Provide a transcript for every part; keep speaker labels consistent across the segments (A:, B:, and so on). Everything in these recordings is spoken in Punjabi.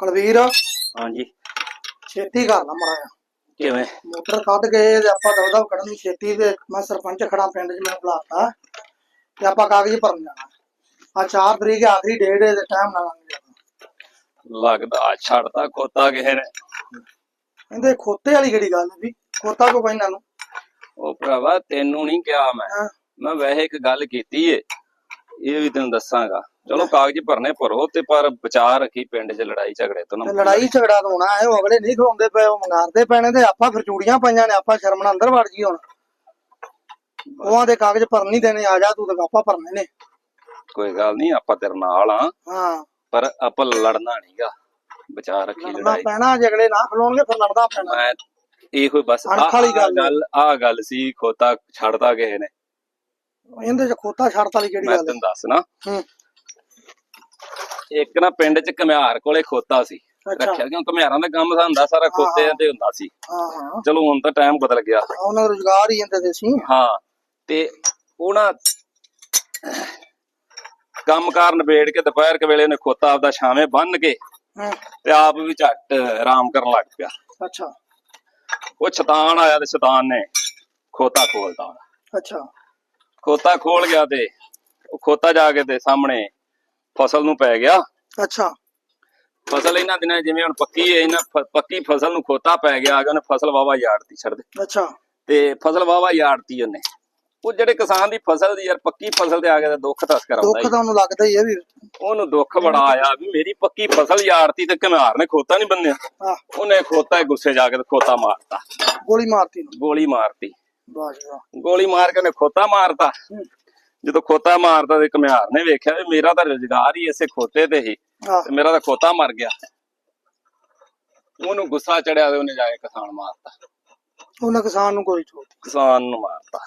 A: ਕੁਲਵੀਰ
B: ਹਾਂਜੀ।
A: ਛੇਤੀ ਕਰ ਲਾ ਮੜਾ
B: ਕਿਵੇਂ?
A: ਮੋਟਰ ਕੱਢ ਕੇ ਤੇ ਆਪਾਂ ਦਵਦਾ ਕੱਢਣ ਦੀ ਛੇਤੀ ਤੇ ਮੈਂ ਸਰਪੰਚ ਖੜਾ ਪਿੰਡ 'ਚ ਮੈਂ ਬੁਲਾਤਾ ਤੇ ਆਪਾਂ ਕਾਗਜ਼ ਭਰਨ ਜਾਣਾ। ਆ 4 ਤਰੀਕ ਆਖਰੀ ਡੇਟ ਹੈ ਤੇ ਟਾਈਮ ਨਾ ਲੰਘ ਜਾਣਾ
B: ਲੱਗਦਾ ਛੱਡਦਾ ਕੋਤਾ ਕਿਸੇ ਨੇ।
A: ਕਹਿੰਦੇ ਖੋਤੇ ਵਾਲੀ ਕਿਹੜੀ ਗੱਲ ਵੀ? ਖੋਤਾ ਕੋ ਕਹਿੰਦਾ ਨੂੰ?
B: ਉਹ ਭਰਾਵਾ ਤੈਨੂੰ ਨਹੀਂ ਕਿਹਾ ਮੈਂ।
A: ਹਾਂ।
B: ਮੈਂ ਵੈਸੇ ਇੱਕ ਗੱਲ ਕੀਤੀ ਏ ਇਹ ਵੀ ਤੈਨੂੰ ਦੱਸਾਂਗਾ। ਚਲੋ ਕਾਗਜ਼ ਭਰਨੇ ਭਰੋ ਤੇ ਪਰ ਬਚਾ ਰੱਖੀ ਪਿੰਡ 'ਚ ਲੜਾਈ ਝਗੜੇ ਤੋਂ ਨਾ
A: ਤੇ ਲੜਾਈ ਝਗੜਾ ਤਾਂ ਹੋਣਾ ਹੈ ਉਹ ਅਗਲੇ ਨਹੀਂ ਖਵਾਉਂਦੇ ਪਏ ਉਹ ਮੰਗਾਰਦੇ ਪੈਣੇ ਤੇ ਆਪਾਂ ਫਿਰ ਚੂੜੀਆਂ ਪਾਈਆਂ ਨੇ ਆਪਾਂ ਸ਼ਰਮ ਨਾਲ ਅੰਦਰ ਵੜ ਜੀ ਹੁਣ। ਉਹਾਂ ਦੇ ਕਾਗਜ਼ ਭਰਨ ਨਹੀਂ ਦੇਣੇ ਆ ਜਾ ਤੂੰ ਤੇ ਆਪਾਂ ਭਰਨੇ ਨੇ।
B: ਕੋਈ ਗੱਲ ਨਹੀਂ ਆਪਾਂ ਤੇਰੇ ਨਾਲ ਆ।
A: ਹਾਂ।
B: ਪਰ ਆਪਾਂ ਲੜਨਾ ਨਹੀਂਗਾ ਬਚਾ ਰੱਖੀ
A: ਲੜਨਾ
B: ਲੜਾਈ।
A: ਪੈਣਾ ਜੇ ਅਗਲੇ ਨਾ ਖਲੋਣਗੇ ਫਿਰ ਲੜਦਾ ਪੈਣਾ।
B: ਮੈਂ ਇਹੋ ਬਸ
A: ਅਣਖ ਵਾਲੀ
B: ਆਹ
A: ਗੱਲ
B: ਗੱਲ ਆ ਗੱਲ ਸੀ ਖੋਤਾ ਛੱਡਦਾ ਕਿਸੇ ਨੇ।
A: ਇਹਦੇ ਚ ਖੋਤਾ ਛੱਡਤ ਵਾਲੀ ਕਿਹੜੀ
B: ਮੈਂ
A: ਗੱਲ ਹੈ?
B: ਤੈਨੂੰ ਦੱਸਣਾ
A: ਹੂੰ।
B: ਇੱਕ ਨਾ ਪਿੰਡ 'ਚ ਘਮਿਆਰ ਕੋਲੇ ਖੋਤਾ ਸੀ। ਰੱਖਿਆ ਕਿਉਂ? ਘਮਿਆਰਾਂ ਦਾ ਕੰਮ ਹੁੰਦਾ ਸਾਰਾ ਖੋਤਿਆਂ ਤੇ ਹੁੰਦਾ ਸੀ।
A: ਹਾਂ ਹਾਂ।
B: ਚਲੋ ਹੁਣ ਤਾਂ ਟਾਈਮ ਬਦਲ ਗਿਆ।
A: ਉਹਨਾਂ ਰੁਜ਼ਗਾਰ ਹੀ ਜਾਂਦੇ ਸੀ।
B: ਹਾਂ ਤੇ ਉਹ ਨਾ ਕੰਮ ਕਾਰ ਨਿਬੇੜ ਕੇ ਦੁਪਹਿਰ ਕੇ ਵੇਲੇ ਉਹਨੇ ਖੋਤਾ ਆਪਦਾ ਛਾਵੇਂ ਬੰਨ ਕੇ ਤੇ ਆਪ ਵੀ ਝੱਟ ਆਰਾਮ ਕਰਨ ਲੱਗ ਪਿਆ।
A: ਅੱਛਾ।
B: ਉਹ ਸ਼ੈਤਾਨ ਆਇਆ ਤੇ ਸ਼ੈਤਾਨ ਨੇ ਖੋਤਾ ਖੋਲਤਾ।
A: ਅੱਛਾ।
B: ਖੋਤਾ ਖੋਲ ਗਿਆ ਤੇ ਉਹ ਖੋਤਾ ਜਾ ਕੇ ਤੇ ਸਾਹਮਣੇ ਫਸਲ ਨੂੰ ਪੈ ਗਿਆ।
A: ਅੱਛਾ।
B: ਫਸਲ ਇਹਨਾਂ ਦਿਨਾਂ ਜਿਵੇਂ ਹੁਣ ਪੱਕੀ ਹੈ ਇਹਨਾਂ ਪੱਕੀ ਫਸਲ ਨੂੰ ਖੋਤਾ ਪੈ ਗਿਆ ਆ ਗਿਆ ਉਹਨੇ ਫਸਲ ਵਾਵਾ ਯਾੜਤੀ ਛੱਡ ਦੇ।
A: ਅੱਛਾ।
B: ਤੇ ਫਸਲ ਵਾਵਾ ਯਾੜਤੀ ਉਹਨੇ। ਉਹ ਜਿਹੜੇ ਕਿਸਾਨ ਦੀ ਫਸਲ ਦੀ ਯਾਰ ਪੱਕੀ ਫਸਲ ਤੇ ਆ ਗਿਆ ਤਾਂ ਦੁੱਖ ਤਾਂ ਕਰਾਉਂਦਾ
A: ਦੁੱਖ
B: ਹੀ।
A: ਤਾਂ ਉਹਨੂੰ ਲੱਗਦਾ ਹੀ ਹੈ ਵੀ
B: ਉਹਨੂੰ ਦੁੱਖ ਬੜਾ ਆਇਆ ਵੀ ਮੇਰੀ ਪੱਕੀ ਫਸਲ ਯਾੜਤੀ ਤੇ ਘਮਾਰ ਨੇ ਖੋਤਾ ਨਹੀਂ ਬੰਨਿਆ। ਉਹਨੇ ਖੋਤਾ ਗੁੱਸੇ ਜਾ ਕੇ ਖੋਤਾ ਮਾਰਤਾ।
A: ਗੋਲੀ ਮਾਰਤੀ ਨੂੰ
B: ਗੋਲੀ ਮਾਰਤੀ।
A: ਵਾਹ ਜੀ ਵਾਹ।
B: ਗੋਲੀ ਮਾਰ ਕੇ ਉਹਨੇ ਖੋਤਾ ਮਾਰਤਾ। ਜਦੋਂ ਖੋਤਾ ਮਾਰਤਾ ਤੇ ਘਮਿਆਰ ਨੇ ਵੇਖਿਆ ਵੀ ਮੇਰਾ ਤਾਂ ਰੁਜ਼ਗਾਰ ਹੀ ਇਸੇ ਖੋਤੇ ਤੇ ਹੀ ਤੇ ਮੇਰਾ ਤਾਂ ਖੋਤਾ ਮਰ ਗਿਆ। ਉਹਨੂੰ ਗੁੱਸਾ ਚੜਿਆ ਤੇ ਉਹਨੇ ਜਾ ਕੇ ਕਿਸਾਨ ਮਾਰਤਾ।
A: ਉਹਨਾਂ ਕਿਸਾਨ ਨੂੰ ਕੋਈ ਛੋਟ
B: ਕਿਸਾਨ ਨੂੰ ਮਾਰਤਾ।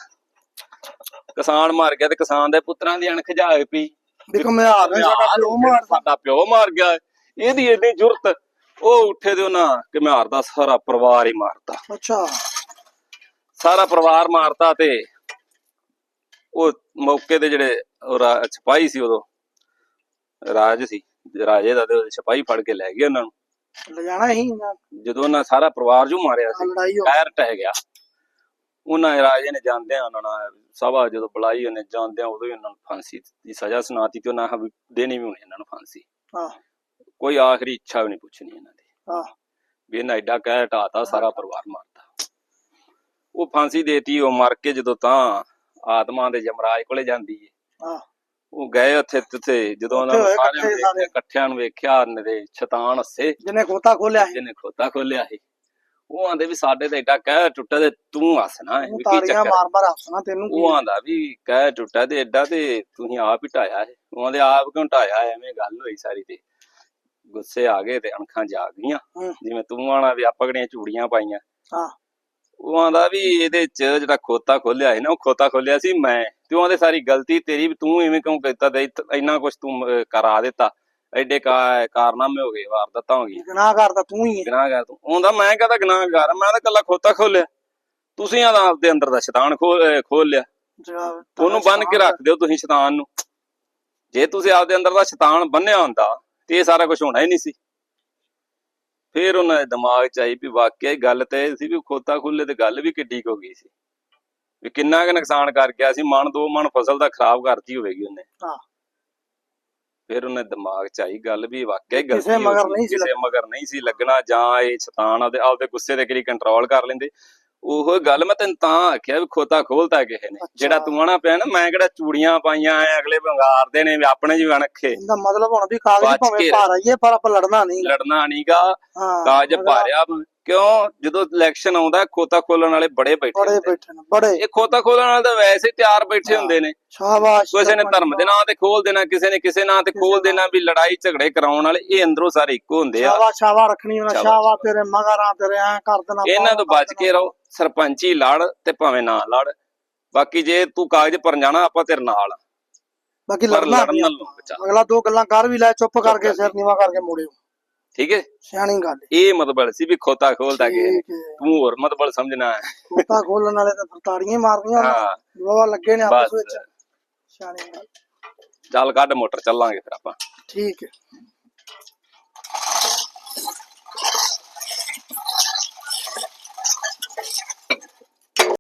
B: ਕਿਸਾਨ ਮਰ ਗਿਆ ਤੇ ਕਿਸਾਨ ਦੇ ਪੁੱਤਰਾਂ ਦੀ ਅਣਖ ਜਾਗ ਪਈ।
A: ਵੀ ਕਮਿਆਰ ਨੇ ਸਾਡਾ ਪਿਓ ਮਾਰਦਾ
B: ਸਾਡਾ ਪਿਓ ਮਾਰ ਗਿਆ। ਇਹਦੀ ਇੰਨੀ ਜ਼ੁਰਤ ਉਹ ਉੱਠੇ ਤੇ ਉਹਨਾਂ ਘਮਿਆਰ ਦਾ ਸਾਰਾ ਪਰਿਵਾਰ ਹੀ ਮਾਰਤਾ।
A: ਅੱਛਾ।
B: ਸਾਰਾ ਪਰਿਵਾਰ ਮਾਰਤਾ ਤੇ ਉਹ ਮੌਕੇ ਤੇ ਜਿਹੜੇ ਸਿਪਾਹੀ ਸੀ ਉਦੋਂ ਰਾਜ ਸੀ ਰਾਜੇ ਦਾ ਤੇ ਉਹਦੇ ਸਿਪਾਹੀ ਫੜ ਕੇ ਲੈ ਗਏ ਉਹਨਾਂ ਨੂੰ।
A: ਲਿਜਾਣਾ ਹੀ
B: ਜਦੋਂ ਉਹਨਾਂ ਸਾਰਾ ਪਰਿਵਾਰ ਜੂ ਮਾਰਿਆ ਸੀ ਕਹਿਰ ਟਹਿ ਗਿਆ। ਉਹਨਾਂ ਰਾਜੇ ਨੇ ਜਾਂਦਿਆਂ ਉਹਨਾਂ ਨਾਲ ਸਭਾ ਜਦੋਂ ਬੁਲਾਈ ਉਹਨੇ ਜਾਂਦਿਆਂ ਉਦੋਂ ਹੀ ਉਹਨਾਂ ਨੂੰ ਫਾਂਸੀ ਦੀ ਸਜ਼ਾ ਸੁਣਾਤੀ ਤੇ ਉਹਨਾਂ ਨੇ ਦੇਣੀ ਵੀ ਹੋਣੀ ਇਹਨਾਂ ਨੂੰ ਫਾਂਸੀ। ਕੋਈ ਆਖਰੀ ਇੱਛਾ ਵੀ ਨਹੀਂ ਪੁੱਛਣੀ ਇਹਨਾਂ ਦੀ। ਵੀ ਇਹਨਾਂ ਐਡਾ ਕਹਿ ਢਾਤਾ ਸਾਰਾ ਪਰਿਵਾਰ ਮਾਰਤਾ। ਉਹ ਫਾਂਸੀ ਦੇਤੀ ਉਹ ਮਰ ਕੇ ਜਦੋਂ ਤਾਂ ਆਤਮਾ ਦੇ ਜਮਰਾਜ ਕੋਲੇ ਜਾਂਦੀ ਏ। ਉਹ ਗਏ ਉੱਥੇ ਉੱਥੇ ਜਦੋਂ ਉਹਨਾਂ ਨੂੰ ਸਾਰਿਆਂ ਨੂੰ। ਵੇਖਿਆ ਇਕੱਠਿਆਂ ਨੂੰ ਵੇਖਿਆ ਨੇ ਸ਼ੈਤਾਨ ਹੱਸੇ।
A: ਜਿਹਨੇ ਖੋਤਾ ਖੋਲਿਆ
B: ਜਿਹਨੇ ਖੋਤਾ ਖੋਲਿਆ ਸੀ। ਉਹ ਆਂਦੇ ਵੀ ਸਾਡੇ ਤੇ ਐਡਾ ਕਹਿ ਟੁੱਟਾ ਤੇ ਤੂੰ ਹੱਸਣਾ ਹੈ ਵੀ ਕੀ ਚੱਕਰ?
A: ਮਾਰ ਮਾਰ ਹੱਸਣਾ ਤੈਨੂੰ ਕੀ?
B: ਉਹ ਆਂਦਾ ਵੀ ਕਹਿ ਟੁੱਟਾ ਤੇ ਐਡਾ ਤੇ ਤੁਸੀਂ ਆਪ ਹੀ ਢਾਇਆ ਹੈ ਉਹ ਆਂਦੇ ਆਪ ਕਿਉਂ ਢਾਇਆ ਐਵੇਂ ਗੱਲ ਹੋਈ ਸਾਰੀ ਤੇ। ਗੁੱਸੇ ਆ ਗਏ ਤੇ ਅਣਖਾਂ ਜਾਗ ਗਈਆਂ
A: ਹੂੰ।
B: ਜਿਵੇਂ ਤੂੰ ਆਣਾ ਵੀ ਆਪਾਂ ਕਿਹੜੀਆਂ ਚੂੜੀਆਂ ਪਾਈਆਂ।
A: ਆਹ
B: ਉਹ ਆਂਦਾ ਵੀ ਇਹਦੇ ਚ ਜਿਹੜਾ ਖੋਤਾ ਖੋਲਿਆ ਸੀ ਨਾ ਉਹ ਖੋਤਾ ਖੋਲਿਆ ਸੀ ਮੈਂ। ਤੇ ਉਹ ਆਂਦੇ ਸਾਰੀ ਗਲਤੀ ਤੇਰੀ ਵੀ ਤੂੰ ਐਵੇਂ ਕਿਉਂ ਕੀਤਾ ਤੇ ਇੰਨਾ ਕੁਝ ਤੂੰ ਕਰਾ ਦਿੱਤਾ। ਐਡੇ ਕਾ- ਕਾਰਨਾਮੇ ਹੋ ਗਏ ਵਾਰਦਾਤਾਂ ਹੋ ਗਈਆਂ।
A: ਗੁਨਾਹ ਕਰਦਾ ਤੂੰ ਹੀ ਹੈ
B: ਗੁਨਾਹਗਾਰ ਤੂੰ। ਆਉਂਦਾ ਮੈਂ ਕਹਦਾ ਗੁਨਾਹਗਾਰ? ਮੈਂ ਤਾਂ ਕੱਲਾ ਖੋਤਾ ਖੋਲਿਆ। ਤੁਸੀਂ ਆਦਾ ਆਪਦੇ ਅੰਦਰ ਦਾ ਸ਼ੈਤਾਨ ਖੋਲ ਲਿਆ ਉਹਨੂੰ ਬੰਨ ਕੇ ਰੱਖ ਦਿਓ ਤੁਸੀਂ ਸ਼ੈਤਾਨ ਨੂੰ। ਜੇ ਤੁਸੀਂ ਆਪਦੇ ਅੰਦਰ ਦਾ ਸ਼ੈਤਾਨ ਬੰਨਿਆ ਹੁੰਦਾ ਤੇ ਇਹ ਸਾਰਾ ਕੁਝ ਹੋਣਾ ਹੀ ਨਹੀਂ ਸੀ। ਫਿਰ ਉਹਨਾਂ ਦੇ ਦਿਮਾਗ 'ਚ ਆਈ ਵੀ ਵਾਕਿਆ ਹੀ ਗੱਲ ਤੇ ਇਹ ਸੀ ਵੀ ਖੋਤਾ ਖੁੱਲੇ ਤੇ ਗੱਲ ਵੀ ਕਿੱਡੀ ਹੋ ਗਈ ਸੀ। ਵੀ ਕਿੰਨਾ ਕੁ ਨੁਕਸਾਨ ਕਰ ਗਿਆ ਸੀ ਮਣ ਦੋ ਮਣ ਫਸਲ ਦਾ ਖਰਾਬ ਕਰਤੀ ਹੋਵੇਗੀ ਉਹਨੇ।
A: ਹਾਂ।
B: ਫਿਰ ਉਹਨੇ ਦਿਮਾਗ 'ਚ ਆਈ ਗੱਲ ਵੀ ਵਾਕਿਆ ਹੀ ਗਲਤੀ
A: ਕਿਸੇ ਮਗਰ ਨਹੀਂ ਸੀ
B: ਕਿਸੇ ਮਗਰ ਨਹੀਂ ਸੀ ਲੱਗਣਾ ਜਾਂ ਇਹ ਸ਼ੈਤਾਨ ਆਪਦੇ ਆਪਦੇ ਗੁੱਸੇ ਦੇ ਕਰੀ ਕੰਟਰੋਲ ਕਰ ਲੈਂਦੇ। ਉਹ ਗੱਲ ਮੈਂ ਤੈਨੂੰ ਤਾਂ ਆਖਿਆ ਵੀ ਖੋਤਾ ਖੋਲਤਾ ਕਿਸੇ ਨੇ। ਜਿਹੜਾ ਤੂੰ ਆਣਾ ਪਿਆ ਨਾ ਮੈਂ ਕਿਹੜਾ ਚੂੜੀਆਂ ਪਾਈਆਂ ਐ ਅਗਲੇ ਬੰਗਾਰਦੇ ਨੇ ਵੀ ਆਪਣੇ ਜੀ ਅਣਖੇ
A: ਇਹਦਾ ਮਤਲਬ ਹੁਣ ਵੀ ਕਾਗਜ਼ ਭਾਵੇਂ ਭਾਰ ਆਈਏ ਪਰ ਆਪਾਂ ਲੜਨਾ ਨਹੀਂ
B: ਲੜਨਾ ਨਹੀਂਗਾ ਕਾਜ ਭਾਰਿਆ ਕਿਉਂ? ਜਦੋਂ ਇਲੈਕਸ਼ਨ ਆਉਂਦਾ ਖੋਤਾ ਖੋਲਣ ਵਾਲੇ ਬੜੇ ਬੈਠੇ
A: ਬੜੇ
B: ਨੇ।
A: ਬੈਠੇ ਨੇ ਬੜੇ।
B: ਇਹ ਖੋਤਾ ਖੋਲਣ ਵਾਲੇ ਤਾਂ ਵੈਸੇ ਤਿਆਰ ਬੈਠੇ। ਹੁੰਦੇ ਨੇ।
A: ਸ਼ਾਬਾਸ਼
B: ਕਿਸੇ ਨੇ ਧਰਮ ਦੇ ਨਾਂ ਤੇ ਖੋਲ ਦੇਣਾ ਕਿਸੇ ਨੇ ਕਿਸੇ ਨਾਂ ਤੇ ਖੋਲ। ਦੇਣਾ ਵੀ ਲੜਾਈ ਝਗੜੇ ਕਰਾਉਣ ਵਾਲੇ ਇਹ ਅੰਦਰੋਂ ਸਾਰੇ ਇੱਕੋ ਹੁੰਦੇ ਆ।
A: ਸ਼ਾਵਾ ਸ਼ਾਵਾ ਰੱਖਣੀ ਉਹਨਾਂ
B: ਸ਼ਾਬਾਸ਼,
A: ਤੇਰੇ ਮਗਰਾਂ ਤੇਰੇ ਐ ਕਰ ਦੇਣਾ
B: ਇਹਨਾਂ ਤੋਂ ਬਚ ਕੇ ਰਹੋ। ਸਰਪੰਚੀ ਲੜ ਤੇ ਭਾਵੇਂ ਨਾ ਲੜ। ਬਾਕੀ ਜੇ ਤੂੰ ਕਾਗਜ਼ ਭਰਨ ਜਾਣਾ ਆਪਾਂ ਤੇਰੇ ਨਾਲ ਆ।
A: ਬਾਕੀ
B: ਪਰ
A: ਲੜਨਾ
B: ਨਾਲ ਬਚਾ
A: ਅਗਲਾ ਦੋ ਗੱਲਾਂ ਕਰ ਵੀ ਲੈ ਚੁੱਪ ਕਰਕੇ
B: ਕਰ
A: ਸਿਰ ਨੀਵਾ ਕਰਕੇ ਮੋੜਿਓ
B: ਠੀਕ ਹੈ?
A: ਸਿਆਣੀ ਗੱਲ ਹੈ।
B: ਇਹ ਮਤਲਬ ਸੀ ਵੀ ਖੋਤਾ ਖੋਲਦਾ ਕਿ
A: ਠੀਕ ਹੈ।
B: ਤੂੰ ਹੋਰ ਮਤਲਬ ਸਮਝਣਾ ਹੈ।
A: ਖੋਤਾ ਖੋਲਣ ਵਾਲੇ ਤਾਂ ਫਿਰ ਤਾੜੀਆਂ ਹੀ ਮਾਰਦੀਆਂ
B: ਹਾਂ।
A: ਬਾਬਾ ਲੱਗੇ ਨੇ ਆਪਸ
B: ਬਸ।
A: ਵਿੱਚ। ਸਿਆਣੀ ਗੱਲ।
B: ਚੱਲ ਕੱਢ ਮੋਟਰ ਚੱਲਾਂਗੇ ਫਿਰ ਆਪਾਂ।
A: ਠੀਕ ਹੈ।